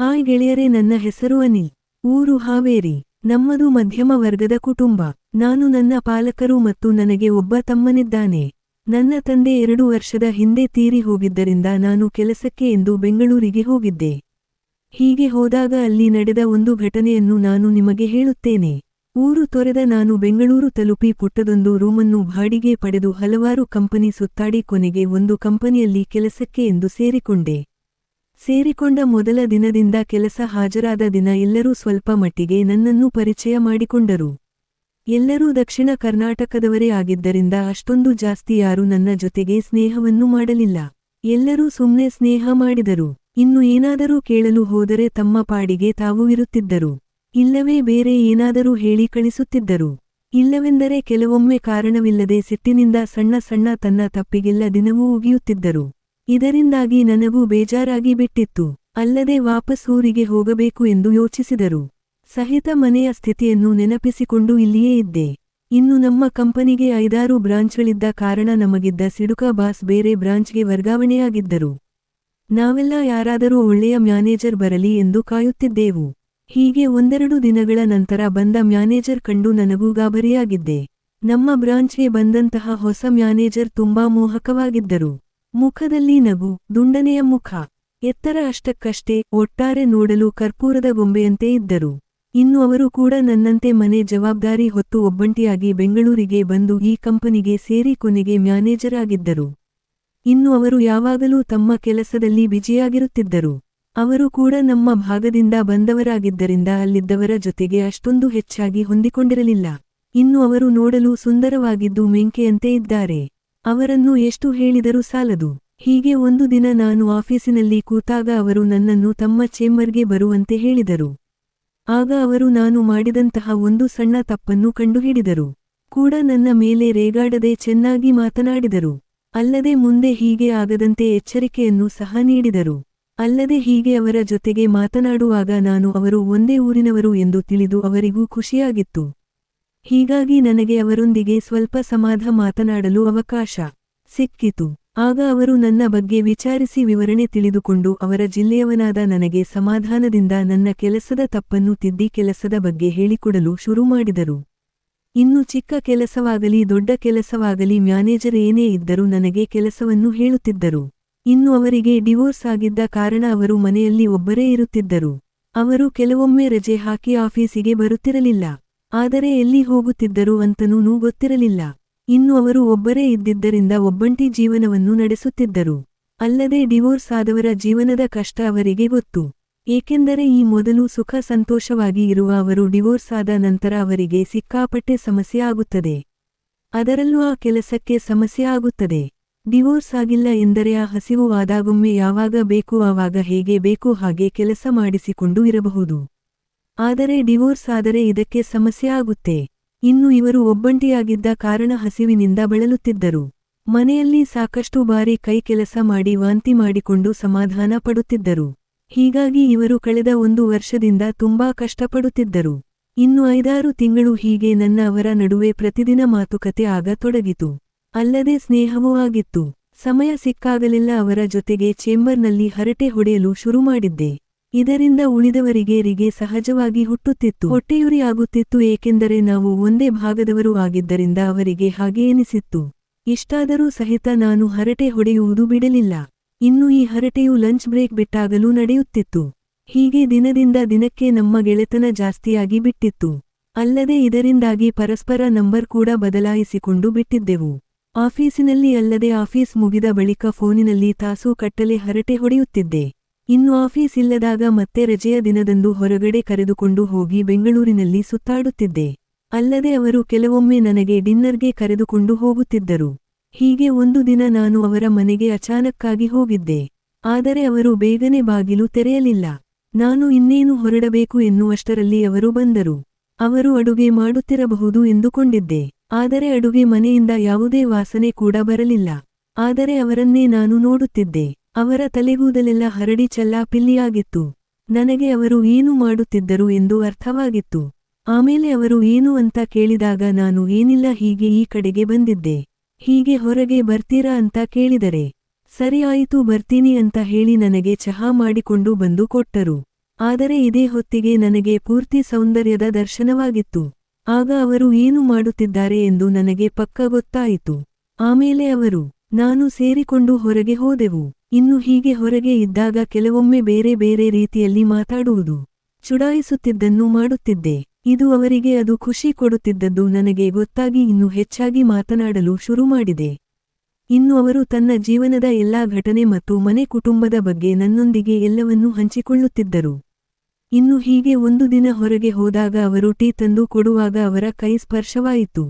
Hi ಗೆಳೆಯರೆ, ನನ್ನ ಹೆಸರು ಅನಿಲ್. ಊರು ಹಾವೇರಿ. ನಮ್ಮದು ಮಧ್ಯಮ ವರ್ಗದ ಕುಟುಂಬ. ನಾನು ನನ್ನ ಪಾಲಕರು ಮತ್ತು ನನಗೆ ಒಬ್ಬ ತಮ್ಮನಿದ್ದಾನೆ. ನನ್ನ ತಂದೆ ಎರಡು ವರ್ಷದ ಹಿಂದೆ ತೀರಿ ಹೋಗಿದ್ದರಿಂದ ನಾನು ಕೆಲಸಕ್ಕೆ ಎಂದು ಬೆಂಗಳೂರಿಗೆ ಹೋಗಿದ್ದೆ. ಹೀಗೆ ಹೋದಾಗ ಅಲ್ಲಿ ನಡೆದ ಒಂದು ಘಟನೆಯನ್ನು ನಾನು ನಿಮಗೆ ಹೇಳುತ್ತೇನೆ. ಊರು ತೊರೆದ ನಾನು ಬೆಂಗಳೂರು ತಲುಪಿ ಪುಟ್ಟದೊಂದು ರೂಮನ್ನು ಬಾಡಿಗೆ ಪಡೆದು ಹಲವಾರು ಕಂಪನಿ ಸುತ್ತಾಡಿ ಕೊನೆಗೆ ಒಂದು ಕಂಪನಿಯಲ್ಲಿ ಕೆಲಸಕ್ಕೆ ಎಂದು ಸೇರಿಕೊಂಡೆ. ಸೇರಿಕೊಂಡ ಮೊದಲ ದಿನದಿಂದ ಕೆಲಸ ಹಾಜರಾದ ದಿನ ಎಲ್ಲರೂ ಸ್ವಲ್ಪ ಮಟ್ಟಿಗೆ ನನ್ನನ್ನು ಪರಿಚಯ ಮಾಡಿಕೊಂಡರು. ಎಲ್ಲರೂ ದಕ್ಷಿಣ ಕರ್ನಾಟಕದವರೇ ಆಗಿದ್ದರಿಂದ ಅಷ್ಟೊಂದು ಜಾಸ್ತಿ ಯಾರೂ ನನ್ನ ಜೊತೆಗೆ ಸ್ನೇಹವನ್ನು ಮಾಡಲಿಲ್ಲ. ಎಲ್ಲರೂ ಸುಮ್ನೆ ಸ್ನೇಹ ಮಾಡಿದರು. ಇನ್ನು ಏನಾದರೂ ಕೇಳಲು ಹೋದರೆ ತಮ್ಮ ಪಾಡಿಗೆ ತಾವು ಇರುತ್ತಿದ್ದರು. ಇಲ್ಲವೇ ಬೇರೆ ಏನಾದರೂ ಹೇಳಿ ಕಳಿಸುತ್ತಿದ್ದರು. ಇಲ್ಲವೆಂದರೆ ಕೆಲವೊಮ್ಮೆ ಕಾರಣವಿಲ್ಲದೆ ಸಿಟ್ಟಿನಿಂದ ಸಣ್ಣ ಸಣ್ಣ ತನ್ನ ತಪ್ಪಿಗೆಲ್ಲ ದಿನವೂ ಉಗಿಯುತ್ತಿದ್ದರು. ಇದರಿಂದಾಗಿ ನನಗೂ ಬೇಜಾರಾಗಿ ಬಿಟ್ಟಿತ್ತು. ಅಲ್ಲದೆ ವಾಪಸ್ ಊರಿಗೆ ಹೋಗಬೇಕು ಎಂದು ಯೋಚಿಸಿದರು. ಸಹಿತ ಮನೆಯ ಸ್ಥಿತಿಯನ್ನು ನೆನಪಿಸಿಕೊಂಡು ಇಲ್ಲಿಯೇ ಇದ್ದೆ. ಇನ್ನು ನಮ್ಮ ಕಂಪನಿಗೆ ಐದಾರು ಬ್ರಾಂಚ್ಗಳಿದ್ದ ಕಾರಣ ನಮಗಿದ್ದ ಸಿಡುಕ ಬಾಸ್ ಬೇರೆ ಬ್ರಾಂಚ್ಗೆ ವರ್ಗಾವಣೆಯಾಗಿದ್ದರು. ನಾವೆಲ್ಲ ಯಾರಾದರೂ ಒಳ್ಳೆಯ ಮ್ಯಾನೇಜರ್ ಬರಲಿ ಎಂದು ಕಾಯುತ್ತಿದ್ದೆವು. ಹೀಗೆ ಒಂದೆರಡು ದಿನಗಳ ನಂತರ ಬಂದ ಮ್ಯಾನೇಜರ್ ಕಂಡು ನನಗೂ ಗಾಬರಿಯಾಗಿದ್ದೆ. ನಮ್ಮ ಬ್ರಾಂಚ್ಗೆ ಬಂದಂತಹ ಹೊಸ ಮ್ಯಾನೇಜರ್ ತುಂಬಾ ಮೋಹಕವಾಗಿದ್ದರು. ಮುಖದಲ್ಲಿ ನಗು, ದುಂಡನೆಯ ಮುಖ. ಎತ್ತರ ಅಷ್ಟಕ್ಕಷ್ಟೇ ಒಟ್ಟಾರೆ ನೋಡಲು ಕರ್ಪೂರದ ಗೊಂಬೆಯಂತೆ ಇದ್ದರು. ಇನ್ನು ಅವರು ಕೂಡ ನನ್ನಂತೆ ಮನೆ ಜವಾಬ್ದಾರಿ ಹೊತ್ತು ಒಬ್ಬಂಟಿಯಾಗಿ ಬೆಂಗಳೂರಿಗೆ ಬಂದು ಈ ಕಂಪನಿಗೆ ಸೇರಿ ಕೊನೆಗೆ ಮ್ಯಾನೇಜರ್ ಆಗಿದ್ದರು. ಇನ್ನು ಅವರು ಯಾವಾಗಲೂ ತಮ್ಮ ಕೆಲಸದಲ್ಲಿ ಬಿಜಿಯಾಗಿರುತ್ತಿದ್ದರು ಅವರು ಕೂಡ ನಮ್ಮ ಭಾಗದಿಂದ ಬಂದವರಾಗಿದ್ದರಿಂದ ಅಲ್ಲಿದ್ದವರ ಜೊತೆಗೆ ಅಷ್ಟೊಂದು ಹೆಚ್ಚಾಗಿ ಹೊಂದಿಕೊಂಡಿರಲಿಲ್ಲ. ಇನ್ನು ಅವರು ನೋಡಲು ಸುಂದರವಾಗಿದ್ದು ಮೆಂಕೆಯಂತೆ ಇದ್ದಾರೆ. ಅವರನ್ನು ಎಷ್ಟು ಹೇಳಿದರೂ ಸಾಲದು. ಹೀಗೆ ಒಂದು ದಿನ ನಾನು ಆಫೀಸಿನಲ್ಲಿ ಕೂತಾಗ ಅವರು ನನ್ನನ್ನು ತಮ್ಮ ಚೇಂಬರ್ಗೆ ಬರುವಂತೆ ಹೇಳಿದರು. ಆಗ ಅವರು ನಾನು ಮಾಡಿದಂತಹ ಒಂದು ಸಣ್ಣ ತಪ್ಪನ್ನು ಕಂಡುಹಿಡಿದರು. ಕೂಡ ನನ್ನ ಮೇಲೆ ರೇಗಾಡದೆ ಚೆನ್ನಾಗಿ ಮಾತನಾಡಿದರು. ಅಲ್ಲದೆ ಮುಂದೆ ಹೀಗೆ ಆಗದಂತೆ ಎಚ್ಚರಿಕೆಯನ್ನು ಸಹ ನೀಡಿದರು. ಅಲ್ಲದೆ ಹೀಗೆ ಅವರ ಜೊತೆಗೆ ಮಾತನಾಡುವಾಗ ನಾನು ಅವರು ಒಂದೇ ಊರಿನವರು ಎಂದು ತಿಳಿದು ಅವರಿಗೂ ಖುಷಿಯಾಗಿತ್ತು. ಹೀಗಾಗಿ ನನಗೆ ಅವರೊಂದಿಗೆ ಸ್ವಲ್ಪ ಸಮಾಧ ಮಾತನಾಡಲು ಅವಕಾಶ ಸಿಕ್ಕಿತು. ಆಗ ಅವರು ನನ್ನ ಬಗ್ಗೆ ವಿಚಾರಿಸಿ ವಿವರಣೆ ತಿಳಿದುಕೊಂಡು ಅವರ ಜಿಲ್ಲೆಯವನಾದ ನನಗೆ ಸಮಾಧಾನದಿಂದ ನನ್ನ ಕೆಲಸದ ತಪ್ಪನ್ನು ತಿದ್ದಿ ಕೆಲಸದ ಬಗ್ಗೆ ಹೇಳಿಕೊಡಲು ಶುರು ಮಾಡಿದರು. ಇನ್ನು ಚಿಕ್ಕ ಕೆಲಸವಾಗಲಿ ದೊಡ್ಡ ಕೆಲಸವಾಗಲಿ ಮ್ಯಾನೇಜರ್ ಏನೇ ಇದ್ದರೂ ನನಗೆ ಕೆಲಸವನ್ನು ಹೇಳುತ್ತಿದ್ದರು. ಇನ್ನು ಅವರಿಗೆ ಡಿವೋರ್ಸ್ ಆಗಿದ್ದ ಕಾರಣ ಅವರು ಮನೆಯಲ್ಲಿ ಒಬ್ಬರೇ ಇರುತ್ತಿದ್ದರು. ಅವರು ಕೆಲವೊಮ್ಮೆ ರಜೆ ಹಾಕಿ ಆಫೀಸಿಗೆ ಬರುತ್ತಿರಲಿಲ್ಲ. ಆದರೆ ಎಲ್ಲಿ ಹೋಗುತ್ತಿದ್ದರು ಅಂತನೂ ಗೊತ್ತಿರಲಿಲ್ಲ. ಇನ್ನು ಅವರು ಒಬ್ಬರೇ ಇದ್ದಿದ್ದರಿಂದ ಒಬ್ಬಂಟಿ ಜೀವನವನ್ನು ನಡೆಸುತ್ತಿದ್ದರು. ಅಲ್ಲದೆ ಡಿವೋರ್ಸ್ ಆದವರ ಜೀವನದ ಕಷ್ಟ ಅವರಿಗೆ ಗೊತ್ತು. ಏಕೆಂದರೆ ಈ ಮೊದಲು ಸುಖ ಸಂತೋಷವಾಗಿ ಇರುವ ಅವರು ಡಿವೋರ್ಸ್ ಆದ ನಂತರ ಅವರಿಗೆ ಸಿಕ್ಕಾಪಟ್ಟೆ ಸಮಸ್ಯೆ ಆಗುತ್ತದೆ. ಅದರಲ್ಲೂ ಆ ಕೆಲಸಕ್ಕೆ ಸಮಸ್ಯೆ ಆಗುತ್ತದೆ. ಡಿವೋರ್ಸ್ ಆಗಿಲ್ಲ ಎಂದರೆ ಆ ಹಸಿವು ಆದಾಗೊಮ್ಮೆ ಯಾವಾಗ ಬೇಕು ಆವಾಗ ಹೇಗೆ ಬೇಕು ಹಾಗೆ ಕೆಲಸ ಮಾಡಿಸಿಕೊಂಡು ಇರಬಹುದು. ಆದರೆ ಡಿವೋರ್ಸ್ ಆದರೆ ಇದಕ್ಕೆ ಸಮಸ್ಯೆ ಆಗುತ್ತೆ. ಇನ್ನು ಇವರು ಒಬ್ಬಂಟಿಯಾಗಿದ್ದ ಕಾರಣ ಹಸಿವಿನಿಂದ ಬಳಲುತ್ತಿದ್ದರು. ಮನೆಯಲ್ಲಿ ಸಾಕಷ್ಟು ಬಾರಿ ಕೈ ಕೆಲಸ ಮಾಡಿ ವಾಂತಿ ಮಾಡಿಕೊಂಡು ಸಮಾಧಾನ ಪಡುತ್ತಿದ್ದರು. ಹೀಗಾಗಿ ಇವರು ಕಳೆದ ಒಂದು ವರ್ಷದಿಂದ ತುಂಬಾ ಕಷ್ಟಪಡುತ್ತಿದ್ದರು. ಇನ್ನು ಐದಾರು ತಿಂಗಳು ಹೀಗೆ ನನ್ನ ಅವರ ನಡುವೆ ಪ್ರತಿದಿನ ಮಾತುಕತೆ ಆಗ ತೊಡಗಿತು. ಅಲ್ಲದೆ ಸ್ನೇಹವೂ ಆಗಿತ್ತು. ಸಮಯ ಸಿಕ್ಕಾಗಲೆಲ್ಲ ಅವರ ಜೊತೆಗೆ ಚೇಂಬರ್ನಲ್ಲಿ ಹರಟೆ ಹೊಡೆಯಲು ಶುರು ಮಾಡಿದ್ದೆ. ಇದರಿಂದ ಉಳಿದವರಿಗೆ ರಿಗೆ ಸಹಜವಾಗಿ ಹುಟ್ಟುತ್ತಿತ್ತು. ಹೊಟ್ಟೆಯುರಿ ಆಗುತ್ತಿತ್ತು, ಏಕೆಂದರೆ ನಾವು ಒಂದೇ ಭಾಗದವರು ಆಗಿದ್ದರಿಂದ ಅವರಿಗೆ ಹಾಗೆ ಎನಿಸಿತ್ತು. ಇಷ್ಟಾದರೂ ಸಹಿತ ನಾನು ಹರಟೆ ಹೊಡೆಯುವುದು ಬಿಡಲಿಲ್ಲ. ಇನ್ನು ಈ ಹರಟೆಯು ಲಂಚ್ ಬ್ರೇಕ್ ಬಿಟ್ಟಾಗಲೂ ನಡೆಯುತ್ತಿತ್ತು. ಹೀಗೆ ದಿನದಿಂದ ದಿನಕ್ಕೆ ನಮ್ಮ ಗೆಳೆತನ ಜಾಸ್ತಿಯಾಗಿ ಬಿಟ್ಟಿತ್ತು. ಅಲ್ಲದೆ ಇದರಿಂದಾಗಿ ಪರಸ್ಪರ ನಂಬರ್ ಕೂಡ ಬದಲಾಯಿಸಿಕೊಂಡು ಬಿಟ್ಟಿದ್ದೆವು. ಆಫೀಸಿನಲ್ಲಿ ಅಲ್ಲದೆ ಆಫೀಸ್ ಮುಗಿದ ಬಳಿಕ ಫೋನಿನಲ್ಲಿ ತಾಸು ಕಟ್ಟಲೆ ಹರಟೆ ಹೊಡೆಯುತ್ತಿದ್ದೆ. ಇನ್ನು ಆಫೀಸ್ ಇಲ್ಲದಾಗ ಮತ್ತೆ ರಜೆಯ ದಿನದಂದು ಹೊರಗಡೆ ಕರೆದುಕೊಂಡು ಹೋಗಿ ಬೆಂಗಳೂರಿನಲ್ಲಿ ಸುತ್ತಾಡುತ್ತಿದ್ದೆ. ಅಲ್ಲದೆ ಅವರು ಕೆಲವೊಮ್ಮೆ ನನಗೆ ಡಿನ್ನರ್ಗೆ ಕರೆದುಕೊಂಡು ಹೋಗುತ್ತಿದ್ದರು. ಹೀಗೆ ಒಂದು ದಿನ ನಾನು ಅವರ ಮನೆಗೆ ಅಚಾನಕ್ಕಾಗಿ ಹೋಗಿದ್ದೆ. ಆದರೆ ಅವರು ಬೇಗನೆ ಬಾಗಿಲು ತೆರೆಯಲಿಲ್ಲ. ನಾನು ಇನ್ನೇನು ಹೊರಡಬೇಕು ಎನ್ನುವಷ್ಟರಲ್ಲಿ ಅವರು ಬಂದರು. ಅವರು ಅಡುಗೆ ಮಾಡುತ್ತಿರಬಹುದು ಎಂದುಕೊಂಡಿದ್ದೆ. ಆದರೆ ಅಡುಗೆ ಮನೆಯಿಂದ ಯಾವುದೇ ವಾಸನೆ ಕೂಡ ಬರಲಿಲ್ಲ. ಆದರೆ ಅವರನ್ನೇ ನಾನು ನೋಡುತ್ತಿದ್ದೆ. ಅವರ ತಲೆಗೂದಲೆಲ್ಲ ಹರಡಿ ಚಲ್ಲಾಪಿಲ್ಲಿಯಾಗಿತ್ತು. ನನಗೆ ಅವರು ಏನು ಮಾಡುತ್ತಿದ್ದರು ಎಂದು ಅರ್ಥವಾಗಿತ್ತು. ಆಮೇಲೆ ಅವರು ಏನು ಅಂತ ಕೇಳಿದಾಗ ನಾನು ಏನಿಲ್ಲ ಹೀಗೆ ಈ ಕಡೆಗೆ ಬಂದಿದ್ದೆ. ಹೀಗೆ ಹೊರಗೆ ಬರ್ತೀರಾ ಅಂತ ಕೇಳಿದರೆ, ಸರಿ ಆಯಿತು ಬರ್ತೀನಿ ಅಂತ ಹೇಳಿ ನನಗೆ ಚಹಾ ಮಾಡಿಕೊಂಡು ಬಂದು ಕೊಟ್ಟರು. ಆದರೆ ಇದೇ ಹೊತ್ತಿಗೆ ನನಗೆ ಪೂರ್ತಿ ಸೌಂದರ್ಯದ ದರ್ಶನವಾಗಿತ್ತು. ಆಗ ಅವರು ಏನು ಮಾಡುತ್ತಿದ್ದಾರೆ ಎಂದು ನನಗೆ ಪಕ್ಕ ಗೊತ್ತಾಯಿತು. ಆಮೇಲೆ ಅವರು, ನಾನು ಸೇರಿಕೊಂಡು ಹೊರಗೆ ಹೋದೆವು. ಇನ್ನು ಹೀಗೆ ಹೊರಗೆ ಇದ್ದಾಗ ಕೆಲವೊಮ್ಮೆ ಬೇರೆ ಬೇರೆ ರೀತಿಯಲ್ಲಿ ಮಾತಾಡುವುದು ಚುಡಾಯಿಸುತ್ತಿದ್ದನ್ನು ಮಾಡುತ್ತಿದ್ದೆ. ಇದು ಅವರಿಗೆ ಅದು ಖುಷಿ ಕೊಡುತ್ತಿದ್ದದ್ದು ನನಗೆ ಗೊತ್ತಾಗಿ ಇನ್ನು ಹೆಚ್ಚಾಗಿ ಮಾತನಾಡಲು ಶುರು ಮಾಡಿದೆ. ಇನ್ನು ಅವರು ತನ್ನ ಜೀವನದ ಎಲ್ಲಾ ಘಟನೆ ಮತ್ತು ಮನೆ ಕುಟುಂಬದ ಬಗ್ಗೆ ನನ್ನೊಂದಿಗೆ ಎಲ್ಲವನ್ನೂ ಹಂಚಿಕೊಳ್ಳುತ್ತಿದ್ದರು. ಇನ್ನು ಹೀಗೆ ಒಂದು ದಿನ ಹೊರಗೆ ಹೋದಾಗ ಅವರು ಟೀ ತಂದು ಕೊಡುವಾಗ ಅವರ ಕೈ ಸ್ಪರ್ಶವಾಯಿತು.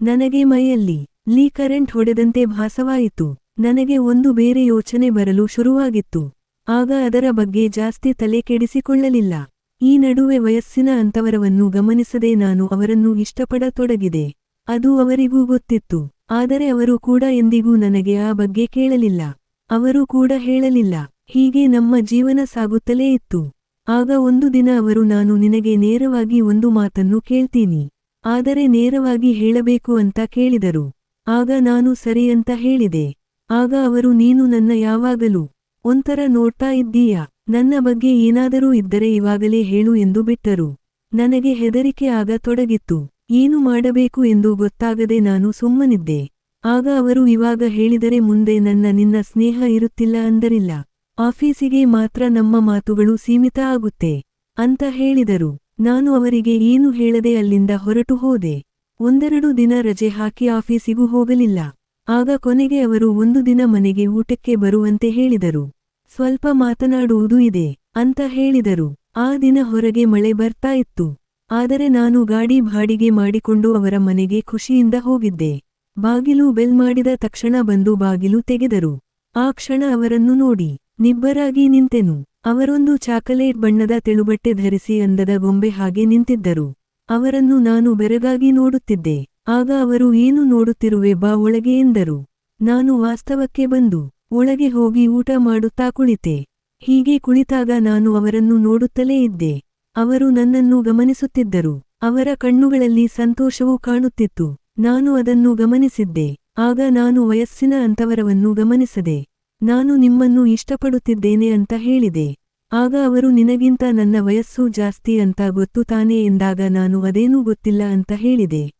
ನನಗೆ ಮೈಯಲ್ಲಿ ಲೀ ಕರೆಂಟ್ ಹೊಡೆದಂತೆ ಭಾಸವಾಯಿತು. ನನಗೆ ಒಂದು ಬೇರೆ ಯೋಚನೆ ಬರಲು ಶುರುವಾಗಿತ್ತು. ಆಗ ಅದರ ಬಗ್ಗೆ ಜಾಸ್ತಿ ತಲೆ ಕೆಡಿಸಿಕೊಳ್ಳಲಿಲ್ಲ. ಈ ನಡುವೆ ವಯಸ್ಸಿನ ಅಂತವರವನ್ನು ಗಮನಿಸದೆ ನಾನು ಅವರನ್ನು ಇಷ್ಟಪಡತೊಡಗಿದೆ. ಅದು ಅವರಿಗೂ ಗೊತ್ತಿತ್ತು. ಆದರೆ ಅವರು ಕೂಡ ಎಂದಿಗೂ ನನಗೆ ಆ ಬಗ್ಗೆ ಕೇಳಲಿಲ್ಲ. ಅವರು ಕೂಡ ಹೇಳಲಿಲ್ಲ. ಹೀಗೆ ನಮ್ಮ ಜೀವನ ಸಾಗುತ್ತಲೇ ಇತ್ತು. ಆಗ ಒಂದು ದಿನ ಅವರು ನಾನು ನಿನಗೆ ನೇರವಾಗಿ ಒಂದು ಮಾತನ್ನು ಕೇಳ್ತೀನಿ. ಆದರೆ ನೇರವಾಗಿ ಹೇಳಬೇಕು ಅಂತ ಕೇಳಿದರು. ಆಗ ನಾನು ಸರಿ ಅಂತ ಹೇಳಿದೆ. ಆಗ ಅವರು, ನೀನು ನನ್ನ ಯಾವಾಗಲೂ ಒಂಥರ ನೋಡ್ತಾ ಇದ್ದೀಯಾ? ನನ್ನ ಬಗ್ಗೆ ಏನಾದರೂ ಇದ್ದರೆ ಇವಾಗಲೇ ಹೇಳು ಎಂದು ಬಿಟ್ಟರು. ನನಗೆ ಹೆದರಿಕೆ ಆಗ ತೊಡಗಿತ್ತು. ಏನು ಮಾಡಬೇಕು ಎಂದು ಗೊತ್ತಾಗದೆ ನಾನು ಸುಮ್ಮನಿದ್ದೆ. ಆಗ ಅವರು, ಇವಾಗ ಹೇಳಿದರೆ ಮುಂದೆ ನನ್ನ, ನಿನ್ನ ಸ್ನೇಹ ಇರುತ್ತಿಲ್ಲ ಅಂದರಿಲ್ಲ. ಆಫೀಸಿಗೆ ಮಾತ್ರ ನಮ್ಮ ಮಾತುಗಳು ಸೀಮಿತ ಆಗುತ್ತೆ ಅಂತ ಹೇಳಿದರು. ನಾನು ಅವರಿಗೆ ಏನು ಹೇಳದೆ ಅಲ್ಲಿಂದ ಹೊರಟು ಹೋದೆ. ಒಂದೆರಡು ದಿನ ರಜೆ ಹಾಕಿ ಆಫೀಸಿಗೂ ಹೋಗಲಿಲ್ಲ. ಆಗ ಕೊನೆಗೆ ಅವರು ಒಂದು ದಿನ ಮನೆಗೆ ಊಟಕ್ಕೆ ಬರುವಂತೆ ಹೇಳಿದರು. ಸ್ವಲ್ಪ ಮಾತನಾಡುವುದು ಇದೆ, ಅಂತ ಹೇಳಿದರು. ಆ ದಿನ ಹೊರಗೆ ಮಳೆ ಬರ್ತಾ ಇತ್ತು. ಆದರೆ ನಾನು ಗಾಡಿ ಬಾಡಿಗೆ ಮಾಡಿಕೊಂಡು ಅವರ ಮನೆಗೆ ಖುಷಿಯಿಂದ ಹೋಗಿದ್ದೆ. ಬಾಗಿಲು ಬೆಲ್ ಮಾಡಿದ ತಕ್ಷಣ ಬಂದು ಬಾಗಿಲು ತೆಗೆದರು. ಆ ಕ್ಷಣ ಅವರನ್ನು ನೋಡಿ, ನಿಬ್ಬರಾಗಿ ನಿಂತೆನು. ಅವರೊಂದು ಚಾಕಲೇಟ್ ಬಣ್ಣದ ತೆಳುಬಟ್ಟೆ ಧರಿಸಿ ಅಂದದ ಗೊಂಬೆ ಹಾಗೆ ನಿಂತಿದ್ದರು. ಅವರನ್ನು ನಾನು ಬೆರಗಾಗಿ ನೋಡುತ್ತಿದ್ದೆ. ಆಗ ಅವರು ಏನು ನೋಡುತ್ತಿರುವೆ ಬಾ ಒಳಗೆ ಎಂದರು. ನಾನು ವಾಸ್ತವಕ್ಕೆ ಬಂದು ಒಳಗೆ ಹೋಗಿ ಊಟ ಮಾಡುತ್ತಾ ಕುಳಿತೆ. ಹೀಗೆ ಕುಳಿತಾಗ ನಾನು ಅವರನ್ನು ನೋಡುತ್ತಲೇ ಇದ್ದೆ. ಅವರು ನನ್ನನ್ನು ಗಮನಿಸುತ್ತಿದ್ದರು. ಅವರ ಕಣ್ಣುಗಳಲ್ಲಿ ಸಂತೋಷವೂ ಕಾಣುತ್ತಿತ್ತು. ನಾನು ಅದನ್ನು ಗಮನಿಸಿದ್ದೆ. ಆಗ ನಾನು ವಯಸ್ಸಿನ ಅಂತವರವನ್ನು ಗಮನಿಸದೆ, ನಾನು ನಿಮ್ಮನ್ನು ಇಷ್ಟಪಡುತ್ತಿದ್ದೇನೆ ಅಂತ ಹೇಳಿದೆ. ಆಗ ಅವರು, ನಿನಗಿಂತ ನನ್ನ ವಯಸ್ಸು ಜಾಸ್ತಿ ಅಂತ ಗೊತ್ತು ತಾನೇ ಎಂದಾಗ ನಾನು ಅದೇನೂ ಗೊತ್ತಿಲ್ಲ ಅಂತ ಹೇಳಿದೆ.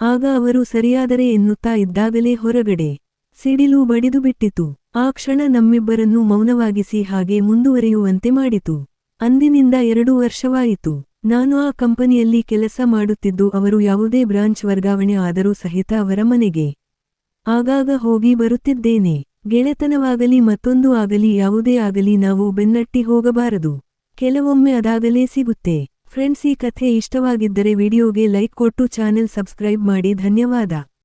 ಆಗ ಅವರು ಸರಿಯಾದರೆ ಎನ್ನುತ್ತಾ ಇದ್ದಾಗಲೇ ಹೊರಗಡೆ ಸಿಡಿಲು ಬಡಿದು ಬಿಟ್ಟಿತು. ಆ ಕ್ಷಣ ನಮ್ಮಿಬ್ಬರನ್ನು ಮೌನವಾಗಿಸಿ ಹಾಗೆ ಮುಂದುವರಿಯುವಂತೆ ಮಾಡಿತು. ಅಂದಿನಿಂದ ಎರಡು ವರ್ಷವಾಯಿತು. ನಾನು ಆ ಕಂಪನಿಯಲ್ಲಿ ಕೆಲಸ ಮಾಡುತ್ತಿದ್ದು ಅವರು ಯಾವುದೇ ಬ್ರಾಂಚ್ ವರ್ಗಾವಣೆ ಆದರೂ ಸಹಿತ ಅವರ ಮನೆಗೆ ಆಗಾಗ ಹೋಗಿ ಬರುತ್ತಿದ್ದೇನೆ. ಗೆಳೆತನವಾಗಲಿ ಮತ್ತೊಂದು ಆಗಲಿ ಯಾವುದೇ ಆಗಲಿ ನಾವು ಬೆನ್ನಟ್ಟಿ ಹೋಗಬಾರದು. ಕೆಲವೊಮ್ಮೆ ಅದಾಗಲೇ ಸಿಗುತ್ತೆ. ಫ್ರೆಂಡ್ಸ್ ಈ ಕಥೆ ಇಷ್ಟವಾಗಿದ್ದರೆ ವಿಡಿಯೋಗೆ ಲೈಕ್ ಕೊಟ್ಟು ಚಾನೆಲ್ ಸಬ್ಸ್ಕ್ರೈಬ್ ಮಾಡಿ. ಧನ್ಯವಾದ.